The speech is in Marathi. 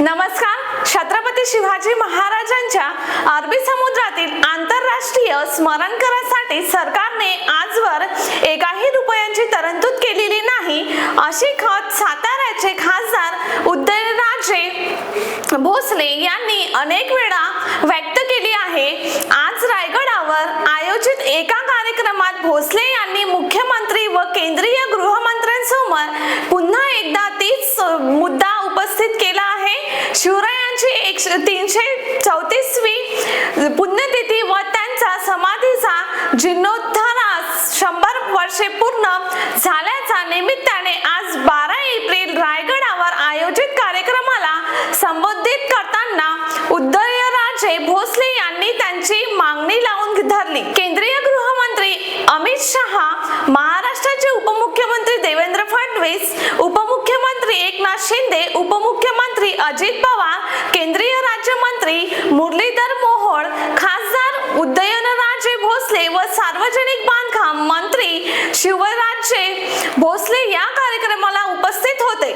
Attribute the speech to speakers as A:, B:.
A: नमस्कार. छत्रपती शिवाजी महाराजांच्या अरबी समुद्रातील आंतरराष्ट्रीय स्मरण करासाठी सरकारने आजवर एकाही रुपयांची तरतूद केलेली नाही अशी खत साताऱ्याचे खासदार उदयनराजे भोसले यांनी अनेक वेळा व्यक्त केली आहे. आज रायगडावर आयोजित एका कार्यक्रमात भोसले यांनी मुख्य तीनशे चौतीसवी पुण्यतिथी व त्यांचा समाधीचा जीर्णोद्धारास शंभर वर्षे पूर्ण झाल्याच्या निमित्ताने आज बारा एप्रिल रायगडावर आयोजित कार्यक्रमाला संबोधित करताना उदयराजे भोसले यांनी त्यांची मागणी लावून धरली. केंद्रीय गृहमंत्री अमित शहा महाराष्ट्राचे उपमुख्यमंत्री देवेंद्र फडणवीस उपमुख्यमंत्री एकनाथ शिंदे उपमुख्यमंत्री अजित पवार मंत्री मुरलीधर मोहोळ खासदार उदयनराजे भोसले व सार्वजनिक बांधकाम मंत्री शिवराजे भोसले या कार्यक्रमाला उपस्थित होते.